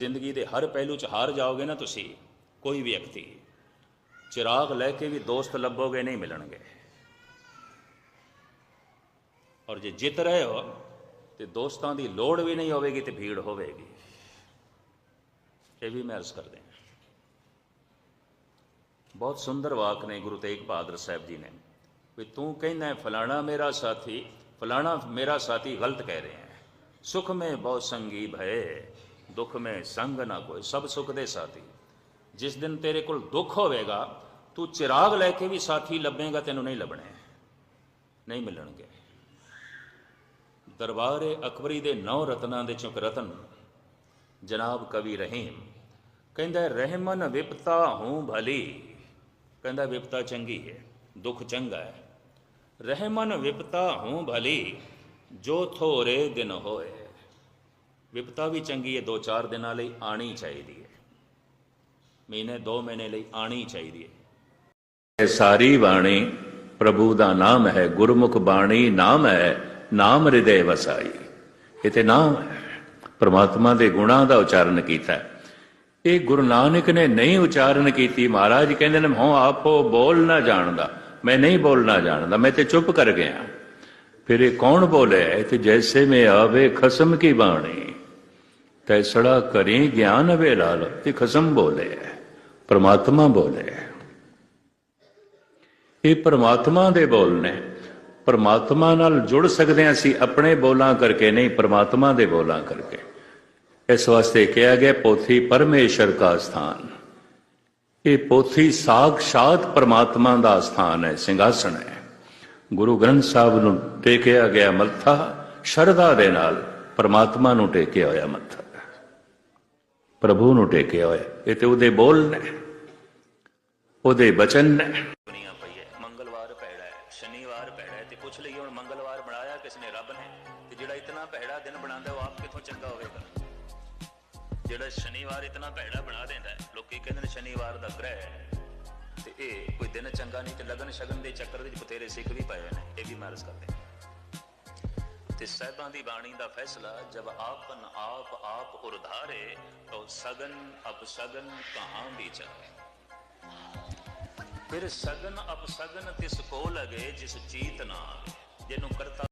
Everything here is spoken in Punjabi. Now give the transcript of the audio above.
ਜ਼ਿੰਦਗੀ ਦੇ ਹਰ ਪਹਿਲੂ 'ਚ ਹਾਰ ਜਾਓਗੇ ਨਾ ਤੁਸੀਂ, ਕੋਈ ਵਿਅਕਤੀ। ਚਿਰਾਗ ਲੈ ਕੇ ਵੀ ਦੋਸਤ ਲੱਭੋਗੇ, ਨਹੀਂ ਮਿਲਣਗੇ। ਔਰ ਜੇ ਜਿੱਤ ਰਹੇ ਹੋ, ਤੇ ਦੋਸਤਾਂ ਦੀ ਲੋੜ ਵੀ ਨਹੀਂ ਹੋਵੇਗੀ ਤੇ ਭੀੜ ਹੋਵੇਗੀ। ਇਹ ਵੀ ਮੈਂ ਅਰਜ਼ ਕਰਦੇ ਹਾਂ। ਬਹੁਤ ਸੁੰਦਰ ਵਾਕ ਨੇ ਗੁਰੂ ਤੇਗ ਬਹਾਦਰ ਸਾਹਿਬ ਜੀ ਨੇ, ਵੀ ਤੂੰ ਕਹਿੰਦਾ ਫਲਾਣਾ ਮੇਰਾ ਸਾਥੀ, ਫਲਾਣਾ ਮੇਰਾ ਸਾਥੀ ਗਲਤ ਕਹਿ ਰਹੇ ਹੈ। ਸੁਖ ਮੈਂ ਬਹੁ ਸੰਗੀ ਭਏ ਦੁੱਖ ਮੈਂ ਸੰਗ ਨਾ ਕੋਈ, ਸਭ ਸੁਖ ਦੇ ਸਾਥੀ। ਜਿਸ ਦਿਨ ਤੇਰੇ ਕੋਲ ਦੁੱਖ ਹੋਵੇਗਾ, ਤੂੰ ਚਿਰਾਗ ਲੈ ਕੇ ਵੀ ਸਾਥੀ ਲੱਭੇਗਾ, ਤੈਨੂੰ ਨਹੀਂ ਲੱਭਣੇ। ਨਹੀਂ ਮਿਲਣਗੇ। ਦਰਬਾਰੇ ਅਕਬਰੀ ਦੇ ਨੌ ਰਤਨਾਂ ਦੇ ਚੁੱਕ ਰਤਨ। ਜਨਾਬ ਕਵੀ ਰਹੀਮ ਕਹਿੰਦਾ, ਰਹਿਮਨ ਵਿਪਤਾ ਹੂੰ ਭਲੀ। ਕਹਿੰਦਾ, ਵਿਪਤਾ ਚੰਗੀ ਹੈ, ਦੁੱਖ ਚੰਗਾ ਹੈ। ਰਹਿਮਨ ਵਿਪਤਾ ਹੂੰ ਭਲੀ, ਜੋ ਥੋਰੇ ਦਿਨ ਹੋਏ। ਵਿਪਤਾ ਵੀ ਚੰਗੀ ਹੈ, ਦੋ ਚਾਰ ਦਿਨਾਂ ਲਈ ਆਣੀ ਚਾਹੀਦੀ ਹੈ। ਮਹੀਨੇ, ਦੋ ਮਹੀਨੇ ਲਈ ਆਣੀ ਚਾਹੀਦੀ ਹੈ। ਇਹ ਸਾਰੀ ਬਾਣੀ ਪ੍ਰਭੂ ਦਾ ਨਾਮ ਹੈ, ਗੁਰਮੁਖ ਬਾਣੀ ਨਾਮ ਹੈ, ਨਾਮ ਹਿਰਦੇ ਵਸਾਈ। ਇਹ ਤੇ ਨਾਮ ਹੈ। ਪ੍ਰਮਾਤਮਾ ਦੇ ਗੁਣਾਂ ਦਾ ਉਚਾਰਨ ਕੀਤਾ ਹੈ। ਇਹ ਗੁਰੂ ਨਾਨਕ ਨੇ ਨਹੀਂ ਉਚਾਰਨ ਕੀਤੀ। ਮਹਾਰਾਜ ਕਹਿੰਦੇ ਨੇ ਮੈਂ ਆਪੋ ਬੋਲ ਨਾ ਜਾਣਦਾ। ਮੈਂ ਨਹੀਂ ਬੋਲਣਾ ਜਾਣਦਾ, ਮੈਂ ਤੇ ਚੁੱਪ ਕਰ ਗਿਆ। ਫਿਰ ਇਹ ਕੌਣ ਬੋਲੇ ਇਹ ਤੇ ਜੈਸੇ ਮੈਂ ਆਵੇ ਖਸਮ ਕੀ ਬਾਣੀ? ਤੈਸੜਾ ਕਰੀ ਗਿਆਨ ਵੇ ਲਾਲ ਤੇ ਖਸਮ ਬੋਲੇ, ਪਰਮਾਤਮਾ ਬੋਲੇ। ਇਹ ਪ੍ਰਮਾਤਮਾ ਦੇ ਬੋਲ ਨੇ। ਪਰਮਾਤਮਾ ਨਾਲ ਜੁੜ ਸਕਦੇ ਹਾਂ ਅਸੀਂ ਆਪਣੇ ਬੋਲਾਂ ਕਰਕੇ ਨਹੀਂ, ਪਰਮਾਤਮਾ ਦੇ ਬੋਲਾਂ ਕਰਕੇ। ਇਸ ਵਾਸਤੇ ਕਿਹਾ ਗਿਆ, ਪੋਥੀ ਪਰਮੇਸ਼ਰ ਦਾ ਸਥਾਨ। ਇਹ ਪੋਥੀ ਸਾਖਸ਼ਾਤ ਪਰਮਾਤਮਾ ਦਾ ਸਥਾਨ ਹੈ, ਸਿੰਘਾਸਣ ਹੈ। ਗੁਰੂ ਗ੍ਰੰਥ ਸਾਹਿਬ ਨੂੰ ਟੇਕਿਆ ਗਿਆ ਮੱਥਾ, ਸ਼ਰਧਾ ਦੇ ਨਾਲ ਪ੍ਰਮਾਤਮਾ ਨੂੰ ਟੇਕਿਆ ਹੋਇਆ ਮੱਥਾ। ਪ੍ਰਭੂ ਨੂੰ ਟੇਕਿਆ ਹੋਇਆ ਇਹ ਤੇ ਉਹਦੇ ਬੋਲ ਨੇ, ਉਹਦੇ ਬਚਨ ਨੇ। ਦੁਨੀਆ ਪਈ ਹੈ, ਮੰਗਲਵਾਰ ਭੈੜਾ ਹੈ, ਸ਼ਨੀਵਾਰ ਭੈੜਾ ਹੈ ਤੇ ਪੁੱਛ ਲਈਏ ਹੁਣ ਮੰਗਲਵਾਰ ਬਣਾਇਆ ਕਿਸ ਨੇ ਰੱਬ ਨੇ? ਤੇ ਜਿਹੜਾ ਇਤਨਾ ਭੈੜਾ ਦਿਨ ਬਣਾਉਂਦਾ ਉਹ ਆਪ ਕਿੱਥੋਂ ਚੰਗਾ ਹੋਵੇਗਾ? ਜਿਹੜਾ ਸ਼ਨੀਵਾਰ ਇਤਨਾ ਭੈੜਾ ਬਣਾ ਦਿੰਦਾ ਲੋਕੀ ਕਹਿੰਦੇ ਨੇ ਸ਼ਨੀਵਾਰ ਦਾ ਗ੍ਰਹਿ ਹੈ। ਤੇ ਇਹ ਕੋਈ ਦਿਨ ਚੰਗਾ ਨਹੀਂ ਤੇ ਲਗਨ ਸ਼ਗਨ ਦੇ ਚੱਕਰ ਵਿੱਚ ਬਥੇਰੇ ਸਿੱਖ ਵੀ ਪਏ ਨੇ, ਇਹ ਵੀ ਮਾਰਸ ਕਰਦੇ ਤੇ ਸਹਿਬਾਂ ਦੀ ਬਾਣੀ ਦਾ ਫੈਸਲਾ ਜਦ ਆਪਨ ਆਪ ਆਪ ਉਰਧਾਰੇ ਤੋ ਸਗਨ ਅਪਸਗਨ ਕਹਾਂ ਵਿਚਾਰੇ ਫਿਰ ਸਗਨ ਅਪਸਗਨ ਤਿਸ ਕੋ ਲਗੇ ਜਿਸ ਚੀਤ ਨਾ ਆਵੇ, ਜਿਹਨੂੰ ਕਰਤਾ